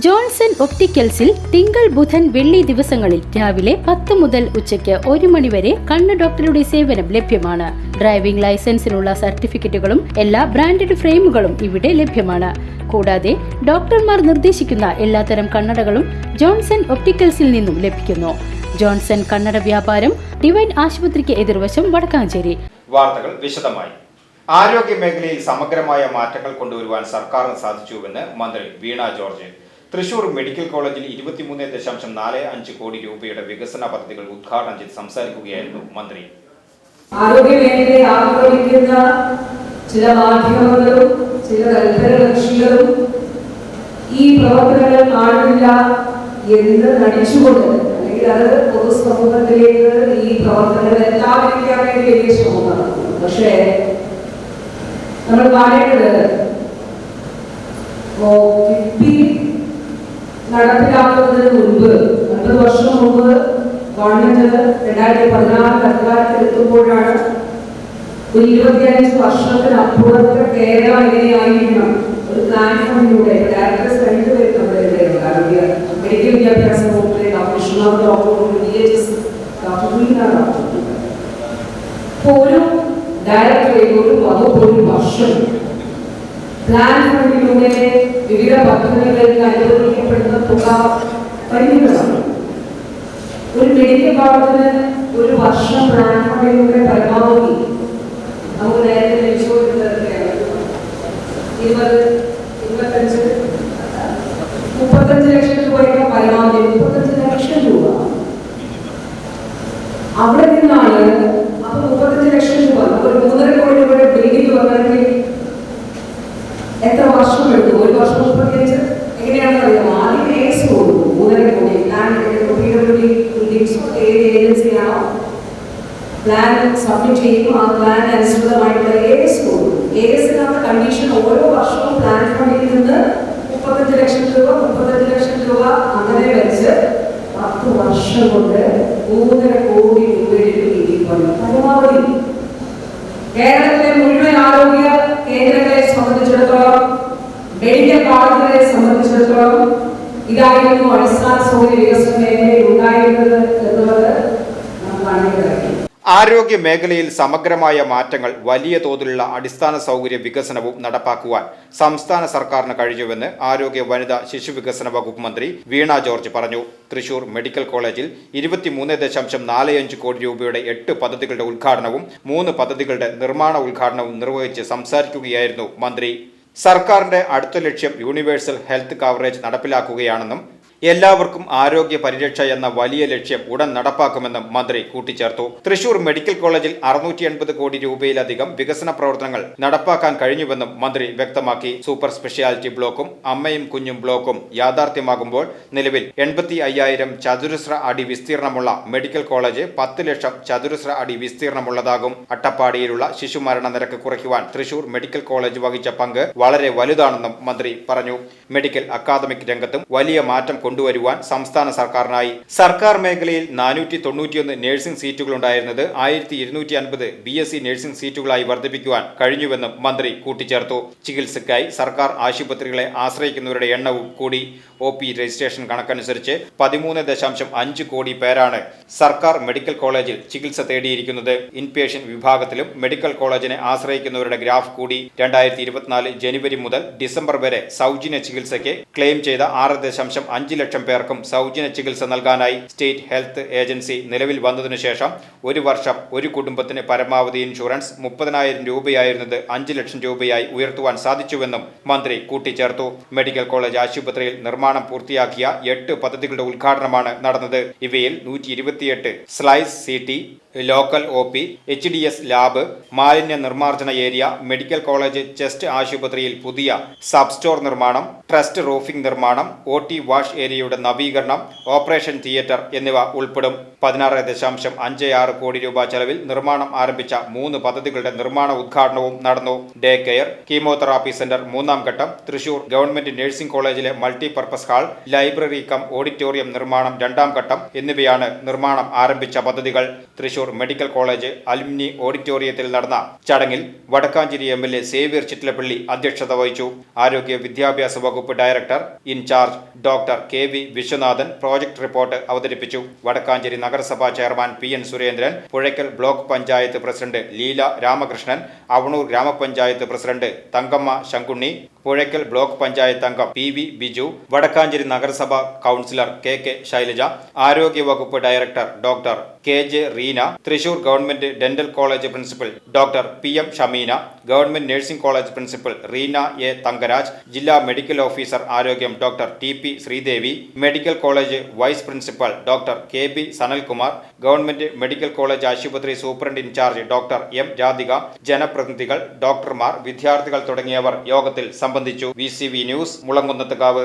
Johnson ഒപ്റ്റിക്കൽസിൽ തിങ്കൾ ബുധൻ വെള്ളി ദിവസങ്ങളിൽ രാവിലെ പത്ത് മുതൽ ഉച്ചയ്ക്ക് ഒരു മണിവരെ കണ്ണ് ഡോക്ടറുടെ സേവനം ലഭ്യമാണ്. ഡ്രൈവിംഗ് ലൈസൻസിനുള്ള സർട്ടിഫിക്കറ്റുകളും എല്ലാ ബ്രാൻഡഡ് ഫ്രെയിമുകളും ഇവിടെ ലഭ്യമാണ്. കൂടാതെ ഡോക്ടർമാർ നിർദ്ദേശിക്കുന്ന എല്ലാത്തരം കണ്ണടകളും ജോൺസൺ ഒപ്റ്റിക്കൽസിൽ നിന്നും ലഭിക്കുന്നു. ജോൺസൺ കണ്ണട വ്യാപാരം ഡിവൈൻ ആശുപത്രിക്ക് എതിർവശം വടക്കാഞ്ചേരി. വാർത്തകൾ വിശദമായി. ആരോഗ്യ മേഖലയിൽ സമഗ്രമായ മാറ്റങ്ങൾ കൊണ്ടുവരുവാൻ സർക്കാരിന് സാധിച്ചുവെന്ന് മന്ത്രി വീണ ജോർജ്. തൃശൂർ മെഡിക്കൽ കോളേജിൽ ഇരുപത്തിമൂന്ന് ദശാംശം നാല് അഞ്ച് കോടി രൂപയുടെ വികസന പദ്ധതികൾ ഉദ്ഘാടനം ചെയ്ത് സംസാരിക്കുകയായിരുന്നു മന്ത്രി. ആരോഗ്യമേഖലയെ ആക്രമിക്കുന്ന ചില മാധ്യമങ്ങളും ചില തൽപര ഈ പ്രവർത്തനങ്ങൾ കാണുന്നില്ല എന്ന് നടിച്ചുകൊണ്ട് അല്ലെങ്കിൽ അത് പൊതുസമൂഹത്തിലേക്ക് ഈ പ്രവർത്തനങ്ങൾ എല്ലാവരിക്കാൻ വേണ്ടി ശ്രമം പക്ഷേ നമ്മൾ കാണേണ്ടത് ഇപ്പോ കിഫ്ബി നടപ്പിലാക്കുന്നതിന് മുൻപ് അൻപത് വർഷം മുമ്പ് ഗവൺമെന്റ് രണ്ടായിരത്തി പതിനാറിൽ അധികാരത്തിലെത്തുമ്പോഴാണ് ഒരു ഇരുപത്തിയഞ്ച് വർഷത്തിനപ്പുറത്തെ കേരളം എങ്ങനെയായിരിക്കണം? ഒരു പ്ലാറ്റ്ഫോമിലൂടെ ഡയറക്ടർ നമ്മുടെ ഇവിടെയുണ്ട് ആരോഗ്യ മെഡിക്കൽ വിദ്യാഭ്യാസ വകുപ്പിലെ Vishwanath doctor D H S doctor. ഒരു ഡയറക്ടറെ ഒരു വർഷം. പ്ലാൻ ഫണ്ടിലൂടെ വിവിധ പദ്ധതികളിലേക്ക് അനുവദിക്കപ്പെടുന്ന തുക ഒരു മെഡിക്കൽ കോളേജിന് ഒരു വർഷം ഫണ്ടിലൂടെ പരമാവധി നമുക്ക് നേരത്തെ ലഭിച്ചുകൊണ്ടിരുന്നത് ഇരുപത് ഇരുപത്തഞ്ച് മുപ്പത്തഞ്ച് ലക്ഷം രൂപയൊക്കെ പരമാവധി മുപ്പത്തഞ്ച് ലക്ഷം രൂപ. അവിടെ നിന്നാണ് അപ്പൊ മുപ്പത്തഞ്ച് ലക്ഷം രൂപ. ഒരു മൂന്നര കോടി രൂപയുടെ ബിൽഡിംഗ് വന്നെങ്കിൽ എത്ര വർഷം എടുക്കും ഒരു വർഷം മുപ്പത്തിയഞ്ച്? എങ്ങനെയാണെന്ന് അറിയാം സബ്മിറ്റ് ചെയ്യുന്നു ആ പ്ലാൻ അനുസൃതമായിട്ടുള്ള ഏസ് കൊടുക്കും ഏസിനകത്ത് കണ്ടീഷൻ ഓരോ വർഷവും പ്ലാൻ ഫണ്ടിൽ നിന്ന് മുപ്പത്തഞ്ച് ലക്ഷം രൂപ മുപ്പത്തഞ്ച് ലക്ഷം രൂപ അങ്ങനെ വെച്ച് പത്ത് വർഷം കൊണ്ട് മൂന്നര കോടി രൂപയുടെ പരമാവധി. കേരളത്തിലെ മുഴുവൻ ആരോഗ്യ കേന്ദ്രങ്ങളെ സംബന്ധിച്ചിടത്തോളം മെഡിക്കൽ കോളേജുകളെ സംബന്ധിച്ചിടത്തോളം ഇതായിരുന്നു അടിസ്ഥാന സൗകര്യ വികസന മേഖലയിൽ ഉണ്ടായിരുന്നത് എന്നുള്ളത് നാം കാണേണ്ടതായി ആരോഗ്യ മേഖലയിൽ സമഗ്രമായ മാറ്റങ്ങൾ വലിയ തോതിലുള്ള അടിസ്ഥാന സൗകര്യ വികസനവും നടപ്പാക്കുവാൻ സംസ്ഥാന സർക്കാരിന് കഴിഞ്ഞുവെന്ന് ആരോഗ്യ വനിതാ ശിശു വികസന വകുപ്പ് മന്ത്രി വീണ ജോർജ് പറഞ്ഞു. തൃശൂർ മെഡിക്കൽ കോളേജിൽ ഇരുപത്തിമൂന്ന് ദശാംശം നാല് അഞ്ച് കോടി രൂപയുടെ എട്ട് പദ്ധതികളുടെ ഉദ്ഘാടനവും മൂന്ന് പദ്ധതികളുടെ നിർമ്മാണ ഉദ്ഘാടനവും നിർവഹിച്ച് സംസാരിക്കുകയായിരുന്നു മന്ത്രി. സർക്കാരിന്റെ അടുത്ത ലക്ഷ്യം യൂണിവേഴ്സൽ ഹെൽത്ത് കവറേജ് നടപ്പിലാക്കുകയാണെന്നും എല്ലാവർക്കും ആരോഗ്യ പരിരക്ഷ എന്ന വലിയ ലക്ഷ്യം ഉടൻ നടപ്പാക്കുമെന്നും മന്ത്രി കൂട്ടിച്ചേർത്തു. തൃശൂർ മെഡിക്കൽ കോളേജിൽ അറുന്നൂറ്റി എൺപത് കോടി രൂപയിലധികം വികസന പ്രവർത്തനങ്ങൾ നടപ്പാക്കാൻ കഴിഞ്ഞുവെന്നും മന്ത്രി വ്യക്തമാക്കി. സൂപ്പർ സ്പെഷ്യാലിറ്റി ബ്ലോക്കും അമ്മയും കുഞ്ഞും ബ്ലോക്കും യാഥാർത്ഥ്യമാകുമ്പോൾ നിലവിൽ എൺപത്തി അയ്യായിരം ചതുരശ്ര അടി വിസ്തീർണമുള്ള മെഡിക്കൽ കോളേജ് പത്ത് ലക്ഷം ചതുരശ്ര അടി വിസ്തീർണമുള്ളതാകും. അട്ടപ്പാടിയിലുള്ള ശിശുമരണ നിരക്ക് കുറയ്ക്കുവാൻ തൃശൂർ മെഡിക്കൽ കോളേജ് വഹിച്ച പങ്ക് വളരെ വലുതാണെന്നും മന്ത്രി പറഞ്ഞു. മെഡിക്കൽ അക്കാദമിക് രംഗത്തും വലിയ മാറ്റം കൊണ്ടുവരുവാൻ സംസ്ഥാന സർക്കാരിനായി സർക്കാർ മേഖലയിൽ നാനൂറ്റി തൊണ്ണൂറ്റിയൊന്ന് നഴ്സിംഗ് സീറ്റുകൾ ഉണ്ടായിരുന്നത് ആയിരത്തി ഇരുന്നൂറ്റി അൻപത് ബി എസ് സി നഴ്സിംഗ് സീറ്റുകളായി വർദ്ധിപ്പിക്കുവാൻ കഴിഞ്ഞുവെന്നും മന്ത്രി കൂട്ടിച്ചേർത്തു. ചികിത്സയ്ക്കായി സർക്കാർ ആശുപത്രികളെ ആശ്രയിക്കുന്നവരുടെ എണ്ണവും കൂടി ഒ പി രജിസ്ട്രേഷൻ കണക്കനുസരിച്ച് പതിമൂന്ന് ദശാംശം അഞ്ച് കോടി പേരാണ് സർക്കാർ മെഡിക്കൽ കോളേജിൽ ചികിത്സ തേടിയിരിക്കുന്നത്. ഇൻപേഷ്യൻ വിഭാഗത്തിലും മെഡിക്കൽ കോളേജിനെ ആശ്രയിക്കുന്നവരുടെ ഗ്രാഫ് കൂടി രണ്ടായിരത്തി ഇരുപത്തിനാല് ജനുവരി മുതൽ ഡിസംബർ വരെ സൗജന്യ ചികിത്സയ്ക്ക് ക്ലെയിം ചെയ്ത ആറ് ദശാംശം അഞ്ച് ലക്ഷം പേർക്കും സൗജന്യ ചികിത്സ നൽകാനായി സ്റ്റേറ്റ് ഹെൽത്ത് ഏജൻസി നിലവിൽ വന്നതിനു ശേഷം ഒരു വർഷം ഒരു കുടുംബത്തിന് പരമാവധി ഇൻഷുറൻസ് മുപ്പതിനായിരം രൂപയായിരുന്നത് അഞ്ച് ലക്ഷം രൂപയായി ഉയർത്തുവാൻ സാധിച്ചുവെന്നും മന്ത്രി കൂട്ടിച്ചേർത്തു. മെഡിക്കൽ കോളേജ് ആശുപത്രിയിൽ നിർമ്മാണം പൂർത്തിയാക്കിയ എട്ട് പദ്ധതികളുടെ ഉദ്ഘാടനമാണ് നടന്നത്. ഇവയിൽ നൂറ്റി ഇരുപത്തിയെട്ട് slice C T local O P H D S lab മാലിന്യ നിർമ്മാർജന ഏരിയ മെഡിക്കൽ കോളേജ് ചെസ്റ്റ് ആശുപത്രിയിൽ പുതിയ സബ് സ്റ്റോർ നിർമ്മാണം ട്രസ്റ്റ് റൂഫിംഗ് നിർമ്മാണം ഒ ടി വാഷ് ഏരിയ കമ്പനിയുടെ നവീകരണം ഓപ്പറേഷൻ തിയേറ്റർ എന്നിവ ഉൾപ്പെടും. പതിനാറ് ദശാംശം അഞ്ച് ആറ് കോടി രൂപ ചെലവിൽ നിർമ്മാണം ആരംഭിച്ച മൂന്ന് പദ്ധതികളുടെ നിർമ്മാണ ഉദ്ഘാടനവും നടന്നു. ഡേ കെയർ കീമോതെറാപ്പി സെന്റർ മൂന്നാം ഘട്ടം തൃശൂർ ഗവൺമെന്റ് നഴ്സിംഗ് കോളേജിലെ multipurpose hall library cum auditorium നിർമ്മാണം രണ്ടാം ഘട്ടം എന്നിവയാണ് നിർമ്മാണം ആരംഭിച്ച പദ്ധതികൾ. തൃശൂർ മെഡിക്കൽ കോളേജ് അലുമിനി ഓഡിറ്റോറിയത്തിൽ നടന്ന ചടങ്ങിൽ Vadakkanchery M L A Xavier Chittilappally അധ്യക്ഷത വഹിച്ചു. ആരോഗ്യ വിദ്യാഭ്യാസ വകുപ്പ് director in charge doctor K. V Viswanathan project report അവതരിപ്പിച്ചു. വടക്കാഞ്ചേരി നഗരസഭാ chairman P N Surendran Puzhakkal block panchayat president Leela Ramakrishnan Avanoor ഗ്രാമപഞ്ചായത്ത് പ്രസിഡന്റ് തങ്കമ്മ ശങ്കുണ്ണി പുഴയ്ക്കൽ ബ്ലോക്ക് പഞ്ചായത്ത് അംഗം പി വി ബിജു വടക്കാഞ്ചേരി നഗരസഭാ കൗൺസിലർ കെ കെ ശൈലജ ആരോഗ്യവകുപ്പ് director doctor K J Reena Thrissur government dental college principal doctor P M Shameena government nursing college principal Reena A Thangaraj ജില്ലാ medical officer ആരോഗ്യം doctor T P Sreedevi medical college vice principal doctor K B Sanalkumar government medical college ആശുപത്രി superintendent in charge doctor M Radhika ജനപ്രതിനിധികൾ ഡോക്ടർമാർ വിദ്യാർത്ഥികൾ തുടങ്ങിയവർ യോഗത്തിൽ സംബന്ധിച്ചു. V news Mulankunnathukavu.